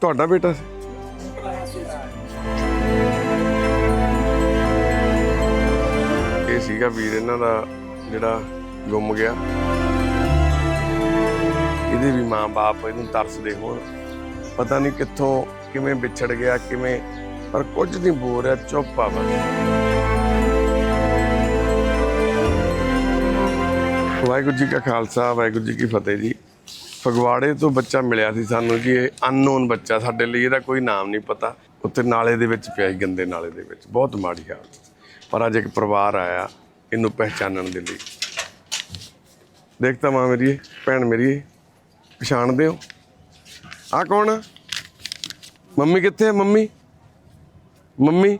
ਤੁਹਾਡਾ ਬੇਟਾ ਸੀ। ਇਹ ਸੀਗਾ ਵੀਰ ਇਹਨਾਂ ਦਾ ਜਿਹੜਾ ਗੁੰਮ ਗਿਆ। ਇਹਦੇ ਵੀ ਮਾਂ-ਬਾਪ ਇਹਨੂੰ ਤਰਸਦੇ ਹੋਣ। ਪਤਾ ਨਹੀਂ ਕਿੱਥੋਂ ਕਿਵੇਂ ਵਿਛੜ ਗਿਆ, ਕਿਵੇਂ, ਪਰ ਕੁਝ ਨਹੀਂ ਬੋਲ ਰਿਹਾ, ਚੁੱਪ ਆ ਬਸ। ਵਾਹਿਗੁਰੂ ਜੀ ਕਾ ਖਾਲਸਾ, ਵਾਹਿਗੁਰੂ ਜੀ ਕੀ ਫਤਿਹ ਜੀ। ਫਗਵਾੜੇ ਤੋਂ ਬੱਚਾ ਮਿਲਿਆ ਸੀ ਸਾਨੂੰ ਜੀ ਇਹ ਅਨਨੋਨ ਬੱਚਾ ਸਾਡੇ ਲਈ ਇਹਦਾ ਕੋਈ ਨਾਮ ਨਹੀਂ ਪਤਾ। ਉੱਥੇ ਨਾਲੇ ਦੇ ਵਿੱਚ ਪਿਆ ਸੀ, ਗੰਦੇ ਨਾਲੇ ਦੇ ਵਿੱਚ। ਬਹੁਤ ਮਾੜੀ ਹਾਲਤ ਪਰ ਅੱਜ ਇੱਕ ਪਰਿਵਾਰ ਆਇਆ, ਇਹਨੂੰ ਪਹਿਚਾਨਣ ਦੇ ਲਈ। ਦੇਖਤਾ ਮਾਂ ਮੇਰੀ, ਭੈਣ ਮੇਰੀ ਪਛਾਣਦੇ ਹੋ ਆ ਕੌਣ ਆ? ਮੰਮੀ ਕਿੱਥੇ ਹੈ ਮੰਮੀ? ਮੰਮੀ?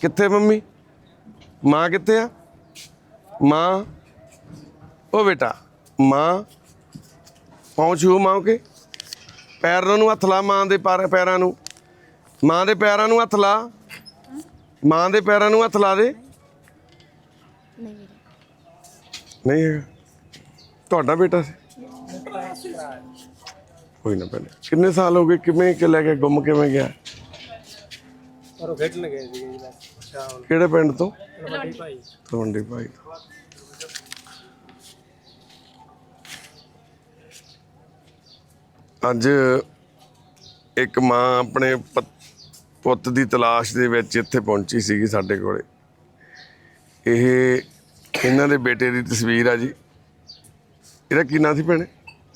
ਕਿੱਥੇ ਮੰਮੀ? ਮਾਂ ਕਿੱਥੇ ਆ? ਮਾਂ? ਉਹ ਬੇਟਾ, ਮਾਂ? ਪਹੁੰਚੂ ਮਾਂ ਕੇ ਪੈਰਾਂ ਨੂੰ ਹੱਥ ਲਾ ਮਾਂ ਦੇ ਪੈਰ- ਪੈਰਾਂ ਨੂੰ। ਮਾਂ ਦੇ ਪੈਰਾਂ ਨੂੰ ਹੱਥ ਲਾ। ਮਾਂ ਦੇ ਪੈਰਾਂ ਨੂੰ ਹੱਥ ਲਾ ਦੇ। ਨਹੀਂ ਹੈਗਾ। ਤੁਹਾਡਾ ਬੇਟਾ ਸੀ? ਕੋਈ ਨਾ ਪਹਿਲੇ ਕਿੰਨੇ ਸਾਲ ਹੋ ਗਏ? ਕਿਵੇਂ ਕਿ ਲੈ ਕੇ ਗੁੰਮ ਕਿਵੇਂ ਗਿਆ? ਪਰ ਉਹ ਖੇਡਣ ਗਏ ਸ਼ਾਮ ਕਿਹੜੇ ਪਿੰਡ ਤੋਂ? ਨੂੰ ਵੱਡੀ ਭਾਈ। ਤਲਵੰਡੀ ਭਾਈ ਤੋਂ। ਅੱਜ ਇੱਕ ਮਾਂ ਆਪਣੇ ਪੁੱਤ ਦੀ ਤਲਾਸ਼ ਦੇ ਵਿੱਚ ਇੱਥੇ ਪਹੁੰਚੀ ਸੀਗੀ ਸਾਡੇ ਕੋਲੇ। ਇਹ ਇਹਨਾਂ ਦੇ ਬੇਟੇ ਦੀ ਤਸਵੀਰ ਆ ਜੀ। ਇਹਦਾ ਕੀ ਨਾਂ ਸੀ ਭੈਣੇ?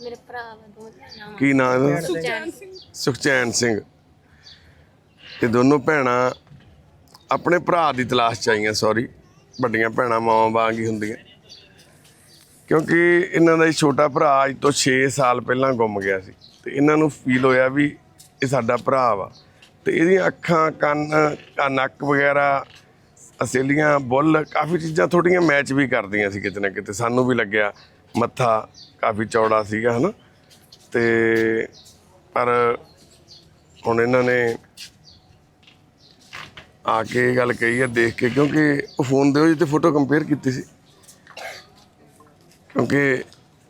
ਮੇਰੇ ਭਰਾ ਦੋਵੇਂ ਭੈਣਾਂ ਕੀ ਨਾਂ ਇਹਦਾ? ਸੁਖਚੈਨ ਸਿੰਘ। ਇਹ ਦੋਨੋਂ ਭੈਣਾਂ ਆਪਣੇ ਭਰਾ ਦੀ ਤਲਾਸ਼ ਚ ਆਈਆਂ ਸੌਰੀ ਵੱਡੀਆਂ ਭੈਣਾਂ ਮਾਵਾਂ ਵਾਂਗ ਹੀ ਹੁੰਦੀਆਂ। ਕਿਉਂਕਿ ਇਹਨਾਂ ਦਾ ਛੋਟਾ ਭਰਾ ਅੱਜ ਤੋਂ 6 ਸਾਲ ਪਹਿਲਾਂ ਗੁੰਮ ਗਿਆ ਸੀ। ਤੇ ਇਹਨਾਂ ਨੂੰ ਫੀਲ ਹੋਇਆ ਵੀ ਇਹ ਸਾਡਾ ਭਰਾ ਵਾ। ਤੇ ਇਹਦੀਆਂ ਅੱਖਾਂ, ਕੰਨ ਨੱਕ ਵਗੈਰਾ ਅਸੇਲੀਆਂ ਬੁੱਲ, ਕਾਫੀ ਚੀਜ਼ਾਂ ਥੋੜੀਆਂ ਮੈਚ ਵੀ ਕਰਦੀਆਂ ਸੀ ਕਿਤੇ ਨਾ ਕਿਤੇ। ਸਾਨੂੰ ਵੀ ਲੱਗਿਆ ਮੱਥਾ ਕਾਫੀ ਚੌੜਾ ਸੀਗਾ, ਹਨਾ? ਤੇ ਪਰ ਹੁਣ ਇਹਨਾਂ ਨੇ ਆ ਕੇ ਇਹ ਗੱਲ ਕਹੀ ਹੈ ਦੇਖ ਕੇ, ਕਿਉਂਕਿ ਉਹ ਫੋਨ ਦੇ ਵਿੱਚ ਤੇ ਫੋਟੋ ਕੰਪੇਅਰ ਕੀਤੀ ਸੀ। ਕਿਉਂਕਿ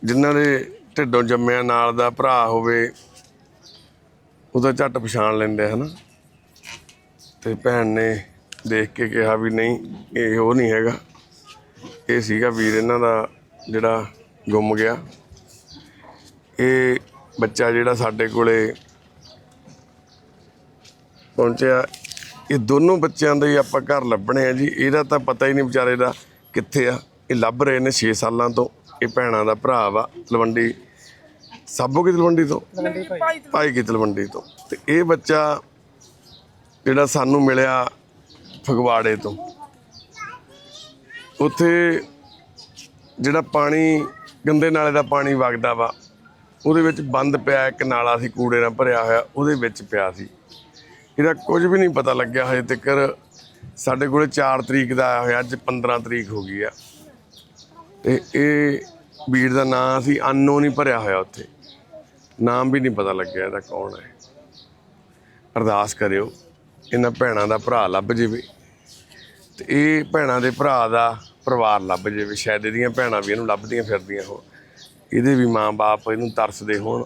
ਜਿਨ੍ਹਾਂ ਦੇ ਢਿੱਡੋਂ ਜੰਮਿਆ, ਨਾਲ ਦਾ ਭਰਾ ਹੋਵੇ, ਉਹਦਾ ਝੱਟ ਪਛਾਣ ਲੈਂਦੇ ਆ, ਹਨਾ। ਤੇ ਭੈਣ ਨੇ ਦੇਖ ਕੇ ਕਿਹਾ ਵੀ ਨਹੀਂ, ਇਹ ਉਹ ਨਹੀਂ ਹੈਗਾ। ਇਹ ਸੀਗਾ ਵੀਰ, ਇਹਨਾਂ ਦਾ ਜਿਹੜਾ ਗੁੰਮ ਗਿਆ। ਇਹ ਬੱਚਾ ਜਿਹੜਾ ਸਾਡੇ ਕੋਲੇ ਪਹੁੰਚਿਆ, ਇਹ ਦੋਨੋਂ ਬੱਚਿਆਂ ਦੇ ਹੀ ਆਪਾਂ ਘਰ ਲੱਭਣੇ ਆ ਜੀ। ਇਹਦਾ ਤਾਂ ਪਤਾ ਹੀ ਨਹੀਂ ਵਿਚਾਰੇ ਦਾ ਕਿੱਥੇ ਆ। ਇਹ ਲੱਭ ਰਹੇ ਨੇ 6 ਸਾਲਾਂ ਤੋਂ। ਇਹ ਭੈਣਾਂ ਦਾ ਭਰਾ ਵਾ ਤਲਵੰਡੀ। ਸਾਬੋ ਕੀ ਤਲਵੰਡੀ ਤੋਂ? ਭਾਈ। ਕੀ ਤਲਵੰਡੀ ਤੋਂ। ਤੇ ਇਹ ਬੱਚਾ ਜਿਹੜਾ ਸਾਨੂੰ ਮਿਲਿਆ ਫਗਵਾੜੇ ਤੋਂ। ਉੱਥੇ ਜਿਹੜਾ ਪਾਣੀ ਗੰਦੇ ਨਾਲੇ ਦਾ ਪਾਣੀ ਵਗਦਾ ਵਾ ਉਹਦੇ ਵਿੱਚ ਬੰਦ ਪਿਆ ਇੱਕ ਨਾਲਾ ਸੀ ਕੂੜੇ ਨਾਲ ਭਰਿਆ ਹੋਇਆ ਉਹਦੇ ਵਿੱਚ ਪਿਆ ਸੀ। ਇਹਦਾ ਕੁਝ ਵੀ ਨਹੀਂ ਪਤਾ ਲੱਗਿਆ ਹਜੇ ਤੱਕ ਸਾਡੇ ਕੋਲੇ 4 ਤਰੀਕ ਦਾ ਆਇਆ ਹੋਇਆ ਅੱਜ 15 ਤਰੀਕ ਹੋ ਗਈ ਆ। ਤੇ ਇਹ ਵੀਰ ਦਾ ਨਾਂ ਅਸੀਂ ਅਨਨੋਨ ਹੀ ਭਰਿਆ ਹੋਇਆ ਉੱਥੇ। ਨਾਮ ਵੀ ਨਹੀਂ ਪਤਾ ਲੱਗਿਆ ਇਹਦਾ ਕੌਣ ਹੈ। ਅਰਦਾਸ ਕਰਿਓ, ਇਹਨਾਂ ਭੈਣਾਂ ਦਾ ਭਰਾ ਲੱਭ ਜਾਵੇ। ਤੇ ਇਹ ਭੈਣਾਂ ਦੇ ਭਰਾ ਦਾ ਪਰਿਵਾਰ ਲੱਭ ਜਾਵੇ। ਸ਼ਾਇਦ ਇਹਦੀਆਂ ਭੈਣਾਂ ਵੀ ਇਹਨੂੰ ਲੱਭਦੀਆਂ ਫਿਰਦੀਆਂ ਹੋਣ। ਇਹਦੇ ਵੀ ਮਾਂ-ਬਾਪ ਇਹਨੂੰ ਤਰਸਦੇ ਹੋਣ।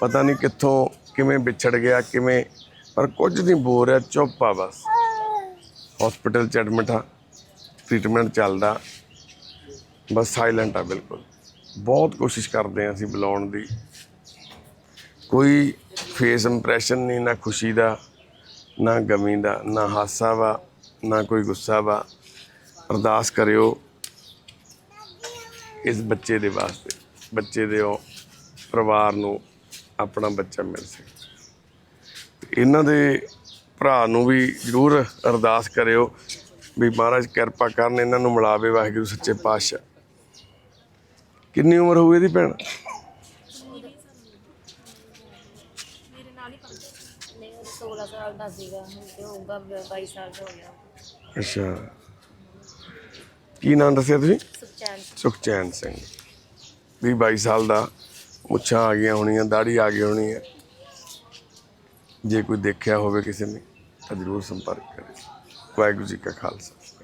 ਪਤਾ ਨਹੀਂ ਕਿੱਥੋਂ ਕਿਵੇਂ ਵਿਛੜ ਗਿਆ, ਕਿਵੇਂ, ਪਰ ਕੁਝ ਨਹੀਂ ਬੋਲ ਰਿਹਾ, ਚੁੱਪ ਆ ਬਸ। ਹਸਪੀਟਲ ਚ ਐਡਮਿਟ ਆ ਟ੍ਰੀਟਮੈਂਟ ਚੱਲਦਾ। ਬਸ ਸਾਇਲੈਂਟ ਆ, ਬਿਲਕੁਲ। ਬਹੁਤ ਕੋਸ਼ਿਸ਼ ਕਰਦੇ ਆ ਅਸੀਂ ਬੁਲਾਉਣ ਦੀ। ਕੋਈ ਫੇਸ ਇੰਪ੍ਰੈਸ਼ਨ ਨਹੀਂ, ਨਾ ਖੁਸ਼ੀ ਦਾ, ਨਾ ਗਮੀ ਦਾ, ਨਾ ਹਾਸਾ ਵਾ, ਨਾ ਕੋਈ ਗੁੱਸਾ ਵਾ। ਅਰਦਾਸ ਕਰਿਓ ਇਸ ਬੱਚੇ ਦੇ ਵਾਸਤੇ, ਬੱਚੇ ਦੇ ਉਹ ਪਰਿਵਾਰ ਨੂੰ ਆਪਣਾ ਬੱਚਾ ਮਿਲ ਸਕੇ। ਇਹਨਾਂ ਦੇ ਭਰਾ ਨੂੰ ਵੀ ਜ਼ਰੂਰ ਅਰਦਾਸ ਕਰਿਓ ਵੀ ਮਹਾਰਾਜ ਕਿਰਪਾ ਕਰਨ ਇਹਨਾਂ ਨੂੰ ਮਿਲਾਵੇ ਵਾਹਿਗੁਰੂ ਸੱਚੇ ਪਾਤਸ਼ਾਹ। ਕਿੰਨੀ ਉਮਰ ਹੋਊ ਇਹਦੀ ਭੈਣ? ਨਹੀਂ ਉਹ 16 ਸਾਲ ਦਾ ਸੀਗਾ ਹੁਣ ਤੇ ਹੋਊਗਾ 22 ਸਾਲ ਦਾ ਹੋ ਗਿਆ। ਅੱਛਾ। ਕੀ ਨਾਮ ਦੱਸਿਆ ਤੁਸੀਂ? ਸੁਚੈਨ ਸੁਖਚੈਨ ਸਿੰਘ। ਵੀਹ 22 ਸਾਲ ਦਾ ਮੁੱਛਾਂ ਆ ਗਈਆਂ ਹੋਣੀਆਂ ਦਾੜੀ ਆ ਗਈ ਹੋਣੀ ਹੈ। ਜੇ ਕੋਈ ਦੇਖਿਆ ਹੋਵੇ ਕਿਸੇ ਨੇ ਤਾਂ ਜ਼ਰੂਰ ਸੰਪਰਕ ਕਰੇ। ਵਾਹਿਗੁਰੂ ਜੀ ਕਾ ਖਾਲਸਾ।